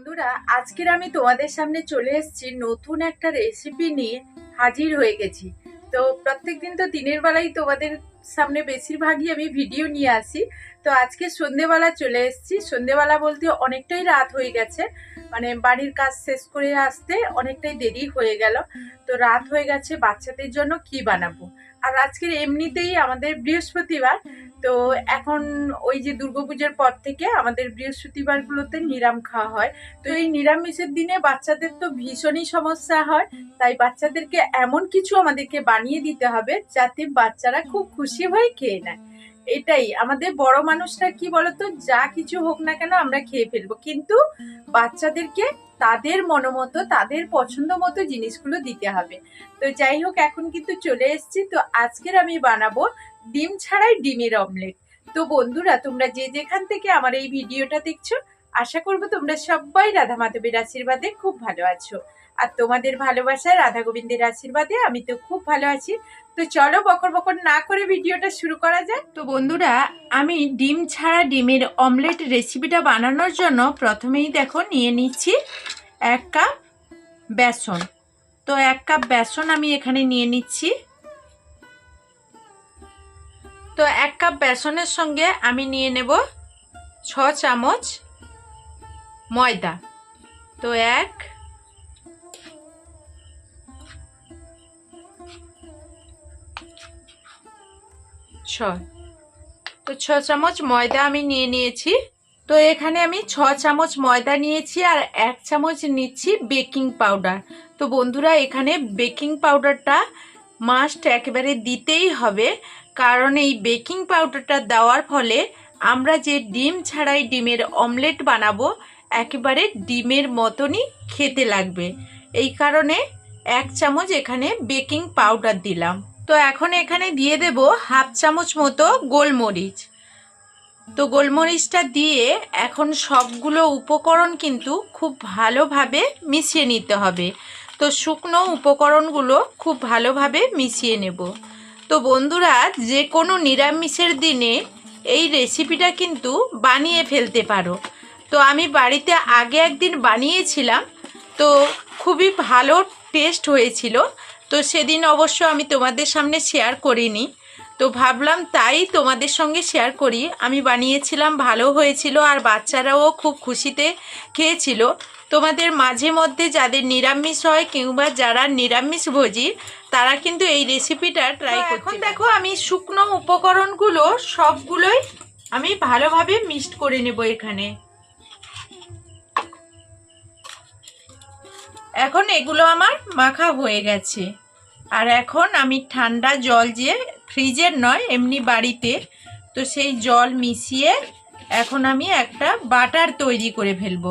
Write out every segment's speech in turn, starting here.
বন্ধুরা, আজকের আমি তোমাদের সামনে চলে এসেছি নতুন একটা রেসিপি নিয়ে হাজির হয়ে গেছি। তো প্রত্যেক দিন তো দিনের বেলায় তোমাদের সামনে বেশিরভাগই আমি ভিডিও নিয়ে আসি। তো আজকে সন্ধেবেলা চলে এসেছি। সন্ধেবেলা বলতে অনেকটাই রাত হয়ে গেছে। মানে বাড়ির কাজ শেষ করে আসতে অনেকটাই দেরি হয়ে গেল। তো রাত হয়ে গেছে, বাচ্চাদের জন্য কি বানাবো? আর আজকের এমনিতেই আমাদের বৃহস্পতিবার, তো এখন ওই যে দুর্গাপুজোর পর থেকে আমাদের বৃহস্পতিবার গুলোতে নিরাম খাওয়া হয়। তো এই নিরামিষের দিনে বাচ্চাদের তো ভীষণই সমস্যা হয়, তাই বাচ্চাদেরকে এমন কিছু আমাদেরকে বানিয়ে দিতে হবে যাতে বাচ্চারা খুব খুশি হয়ে খেয়ে নেয়। এটাই। আমাদের বড় মানুষরা কি বলতো, যা কিছু হোক না কেন আমরা খেয়ে ফেলব। কিন্তু বাচ্চাদেরকে তাদের মনোমতো, তাদের পছন্দ মতো জিনিসগুলো দিতে হবে। তো যাই হোক, এখন কিন্তু চলে এসেছি। তো আজকের আমি বানাবো ডিম ছাড়াই ডিমের অমলেট। তো বন্ধুরা, তোমরা যে যেখান থেকে আমার এই ভিডিওটা দেখছ, আশা করব তোমরা সবাই রাধা মাধবের আশীর্বাদে খুব ভালো আছো। আর তোমাদের ভালোবাসায় রাধা গোবিন্দের আশীর্বাদে আমি তো খুব ভালো আছি। তো চলো বকর বকর না করে ভিডিওটা শুরু করা যাক। তো বন্ধুরা, আমি ডিম ছাড়া ডিমের অমলেট রেসিপিটা বানানোর জন্য প্রথমেই দেখো নিয়ে নিচ্ছি এক কাপ বেসন। তো এক কাপ বেসন আমি এখানে নিয়ে নিচ্ছি। তো এক কাপ বেসনের সঙ্গে আমি নিয়ে নেব ছ চামচ ময়দা। তো এক ছয়। তো ছ চামচ ময়দা আমি নিয়ে নিয়েছি। তো এখানে আমি ছ চামচ ময়দা নিয়েছি আর এক চামচ নিচ্ছি বেকিং পাউডার। তো বন্ধুরা, এখানে বেকিং পাউডারটা মাস্ট একেবারে দিতেই হবে। কারণ এই বেকিং পাউডারটা দেওয়ার ফলে আমরা যে ডিম ছাড়াই ডিমের অমলেট বানাবো, একেবারে ডিমের মতনই খেতে লাগবে। এই কারণে এক চামচ এখানে বেকিং পাউডার দিলাম। তো এখন এখানে দিয়ে দেব হাফ চামচ মতো গোলমরিচ। তো গোলমরিচটা দিয়ে এখন সবগুলো উপকরণ কিন্তু খুব ভালোভাবে মিশিয়ে নিতে হবে। তো শুকনো উপকরণগুলো খুব ভালোভাবে মিশিয়ে নেব। তো বন্ধুরা যে কোনো নিরামিষের দিনে এই রেসিপিটা কিন্তু বানিয়ে ফেলতে পারো। তো আমি বাড়িতে আগে একদিন বানিয়েছিলাম, তো খুবই ভালো টেস্ট হয়েছিল। তো সেদিন অবশ্য আমি তোমাদের সামনে শেয়ার করিনি। তো ভাবলাম তাই তোমাদের সঙ্গে শেয়ার করি। আমি বানিয়েছিলাম ভালো হয়েছিল আর বাচ্চারাও খুব খুশিতে খেয়েছিল। তোমাদের মাঝে মধ্যে যাদের নিরামিষ হয় কিংবা যারা নিরামিষ ভোজি তারা কিন্তু এই রেসিপিটা ট্রাই করতে এখন দেখো আমি শুকনো উপকরণগুলো সবগুলোই আমি ভালোভাবে মিক্সড করে নেব এখানে। এখন এগুলো আমার মাখা হয়ে গেছে। আর এখন আমি ঠান্ডা জল যে ফ্রিজের নয়, এমনি বাড়িতে, তো সেই জল মিশিয়ে এখন আমি একটা বাটার তৈরি করে ফেলব।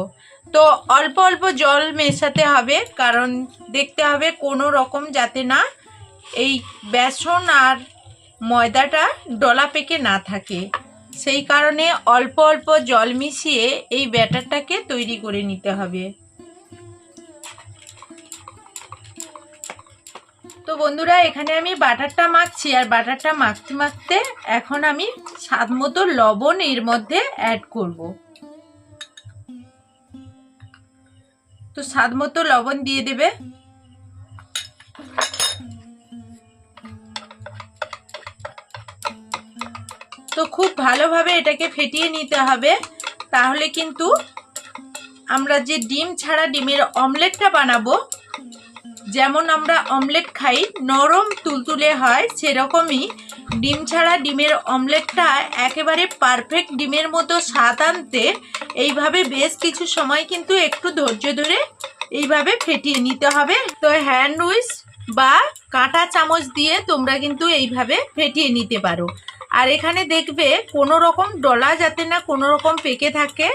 তো অল্প অল্প জল মেশাতে হবে, কারণ দেখতে হবে কোনো রকম যাতে না এই বেসন আর ময়দাটা ডলা পেকে না থাকে। সেই কারণে অল্প অল্প জল মিশিয়ে এই ব্যাটারটাকে তৈরি করে নিতে হবে। তো বন্ধুরা, এখানে আমি বাটারটা মাখছি, আর বাটারটা মাখতে মাখতে এখন আমি স্বাদ মতো লবণ এর মধ্যে অ্যাড করব। তো স্বাদ মতো লবণ দিয়ে দেবে। তো খুব ভালোভাবে এটাকে ফেটিয়ে নিতে হবে। তাহলে কিন্তু আমরা যে ডিম ছাড়া ডিমের অমলেটটা বানাবো যেমন আমরা অমলেট খাই, নরম তুলতুলে হয়, সেরকমই ডিম ছাড়া ডিমের অমলেটটা একেবারে পারফেক্ট ডিমের মতো স্বাদ আনতে এইভাবে বেশ কিছু সময় কিন্তু একটু ধৈর্য ধরে এইভাবে ফেটিয়ে নিতে হবে। তো হ্যান্ড উইস বা কাঁটা চামচ দিয়ে তোমরা কিন্তু এইভাবে ফেটিয়ে নিতে পারো। আর এখানে দেখবে কোনো রকম ডলা যাতে না কোনো রকম পেকে থাকে,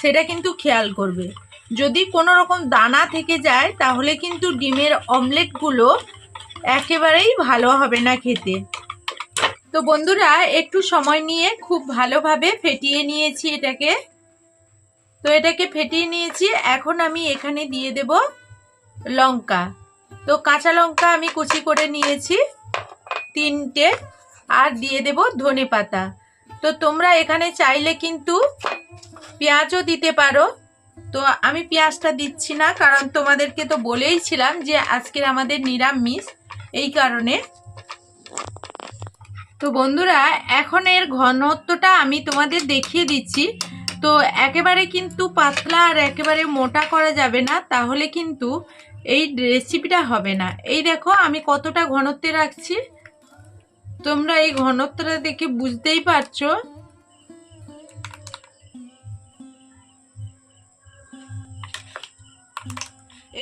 সেটা কিন্তু খেয়াল করবে। যদি কোনো রকম দানা থেকে যায়, তাহলে কিন্তু ডিমের অমলেটগুলো একেবারেই ভালো হবে না খেতে। তো বন্ধুরা, একটু সময় নিয়ে খুব ভালোভাবে ফেটিয়ে নিয়েছি এটাকে। তো এটাকে ফেটিয়ে নিয়েছি, এখন আমি এখানে দিয়ে দেব লঙ্কা। তো কাঁচা লঙ্কা আমি কুচি করে নিয়েছি তিনটে, আর দিয়ে দেব ধনে পাতা তো তোমরা এখানে চাইলে কিন্তু পেঁয়াজও দিতে পারো। তো আমি পেঁয়াজটা দিচ্ছি না, কারণ তোমাদেরকে তো বলেইছিলাম যে আজকের আমাদের নিরামিষ, এই কারণে। তো বন্ধুরা, এখন এর ঘনত্বটা আমি তোমাদের দেখিয়ে দিচ্ছি। তো একেবারে কিন্তু পাতলা আর একেবারে মোটা করা যাবে না, তাহলে কিন্তু এই রেসিপিটা হবে না। এই দেখো, আমি কতটা ঘনত্বে রাখছি। তোমরা এই ঘনত্বটা দেখে বুঝতেই পারছ।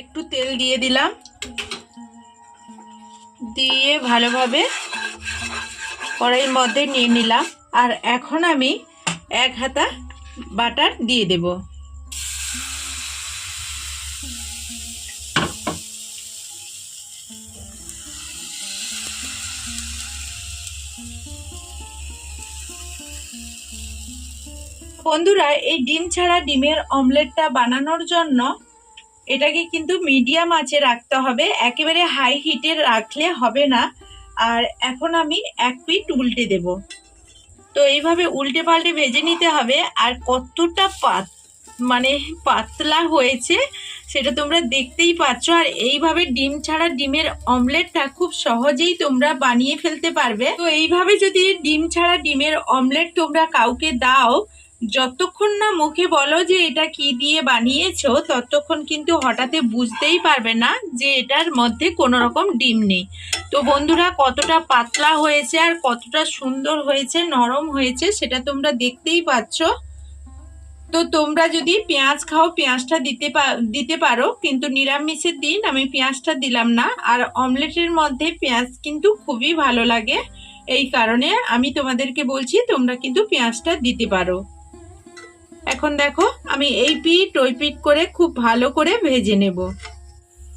একটু তেল দিয়ে দিলাম। দিয়ে ভালোভাবে কড়াইয়ের মধ্যে নিয়ে নিলাম। আর এখন আমি এক হাতা বাটার দিয়ে দেব। বন্ধুরা, এই ডিম ছাড়া ডিমের অমলেটটা বানানোর জন্য এটাকে কিন্তু মিডিয়াম আঁচে রাখতে হবে, একেবারে হাই হিটে রাখলে হবে না। আর এখন আমি এক পিট উল্টে দেব। তো এইভাবে উল্টে পাল্টে ভেজে নিতে হবে, আর কতটা পাত মানে পাতলা হয়েছে সেটা তোমরা দেখতেই পাচ্ছ। আর এইভাবে ডিম ছাড়া ডিমের অমলেটটা খুব সহজেই তোমরা বানিয়ে ফেলতে পারবে। তো এইভাবে যদি ডিম ছাড়া ডিমের অমলেট তোমরা কাউকে দাও যতক্ষণ না মুখে বলো যে এটা কি দিয়ে বানিয়েছো, ততক্ষণ কিন্তু হঠাৎ বুঝতেই পারবে না যে এটার মধ্যে কোনো রকম ডিম নেই। তো বন্ধুরা, কতটা পাতলা হয়েছে আর কতটা সুন্দর হয়েছে, নরম হয়েছে, সেটা তোমরা দেখতেই পাচ্ছ। তো তোমরা যদি পেঁয়াজ খাও, পেঁয়াজটা দিতে দিতে পারো, কিন্তু নিরামিষের দিন আমি পেঁয়াজটা দিলাম না। আর অমলেটের মধ্যে পেঁয়াজ কিন্তু খুবই ভালো লাগে। এই কারণে আমি তোমাদেরকে বলছি, তোমরা কিন্তু পেঁয়াজটা দিতে পারো। এখন দেখো, আমি এই পিঠ ওই পিঠ করে খুব ভালো করে ভেজে নেব।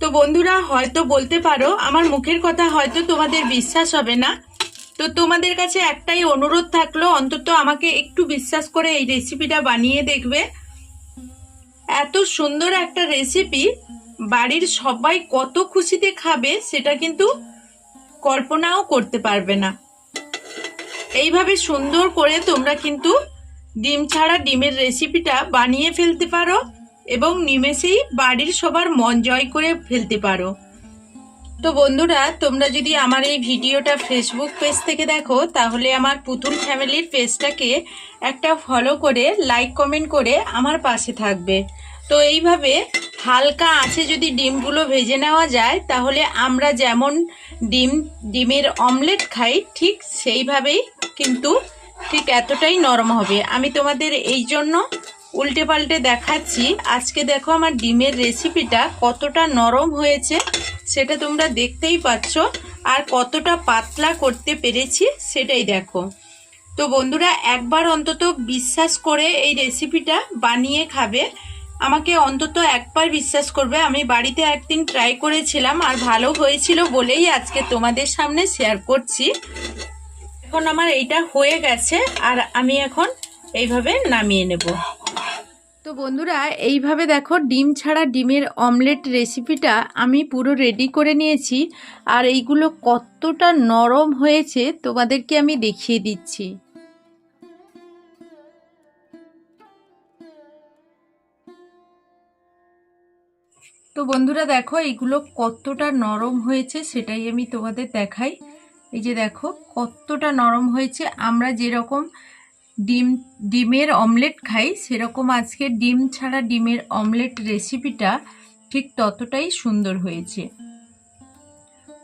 তো বন্ধুরা, হয়তো বলতে পারো, আমার মুখের কথা হয়তো তোমাদের বিশ্বাস হবে না। তো তোমাদের কাছে একটাই অনুরোধ থাকল, অন্তত আমাকে একটু বিশ্বাস করে এই রেসিপিটা বানিয়ে দেখবে। এত সুন্দর একটা রেসিপি বাড়ির সবাই কত খুশিতে খাবে সেটা কিন্তু কল্পনাও করতে পারবে না। এইভাবে সুন্দর করে তোমরা কিন্তু ডিম ছাড়া ডিমের রেসিপিটা বানিয়ে ফেলতে পারো এবং নিমেষেই বাড়ির সবার মন জয় করে ফেলতে পারো। তো বন্ধুরা, তোমরা যদি আমার এই ভিডিওটা ফেসবুক পেজ থেকে দেখো, তাহলে আমার পুতুল ফ্যামিলির পেজটাকে একটা ফলো করে লাইক কমেন্ট করে আমার পাশে থাকবে। তো এইভাবে হালকা আছে যদি ডিমগুলো ভেজে নেওয়া যায়, তাহলে আমরা যেমন ডিম, ডিমের অমলেট খাই, ঠিক সেইভাবেই কিন্তু ঠিক এতটাই নরম হবে। আমি তোমাদের এই জন্য উল্টে পাল্টে দেখাচ্ছি। আজকে দেখো আমার ডিমের রেসিপিটা কতটা নরম হয়েছে, সেটা তোমরা দেখতেই পাচ্ছ। আর কতটা পাতলা করতে পেরেছি, সেটাই দেখো। তো বন্ধুরা, একবার অন্তত বিশ্বাস করে এই রেসিপিটা বানিয়ে খাবে। আমাকে অন্তত একবার বিশ্বাস করবে। আমি বাড়িতে একদিন ট্রাই করেছিলাম, আর ভালো হয়েছিল বলেই আজকে তোমাদের সামনে শেয়ার করছি। এখন আমার এইটা হয়ে গেছে, আর আমি এখন এইভাবে নামিয়ে নেব। তো বন্ধুরা, এইভাবে দেখো ডিম ছাড়া ডিমের অমলেট রেসিপিটা আমি পুরো রেডি করে নিয়েছি, আর এইগুলো কতটা নরম হয়েছে তোমাদেরকে আমি দেখিয়ে দিচ্ছি। তো বন্ধুরা দেখো, এইগুলো কতটা নরম হয়েছে সেটাই আমি তোমাদের দেখাই। এই যে দেখো, কতটা নরম হয়েছে। আমরা যেরকম ডিম, ডিমের অমলেট খাই, সেরকম আজকে ডিম ছাড়া ডিমের অমলেট রেসিপিটা ঠিক ততটাই সুন্দর হয়েছে।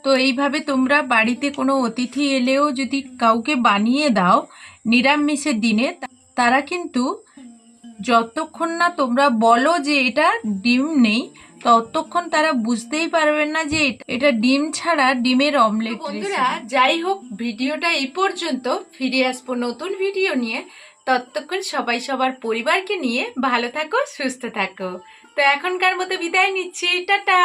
তো এইভাবে তোমরা বাড়িতে কোনো অতিথি এলেও যদি কাউকে বানিয়ে দাও নিরামিষের দিনে তারা কিন্তু যতক্ষণ না তোমরা বলো যে এটা ডিম নেই ততক্ষণ তারা বুঝতেই পারবেন না যে এটা ডিম ছাড়া ডিমের অমলেট বন্ধুরা যাই হোক ভিডিওটা এই পর্যন্ত। ফিরে আসব নতুন ভিডিও নিয়ে। ততক্ষণ সবাই সবার পরিবারকে নিয়ে ভালো থাকো সুস্থ থাকো। তো এখনকার মতো বিদায় নিচ্ছি। টাটা!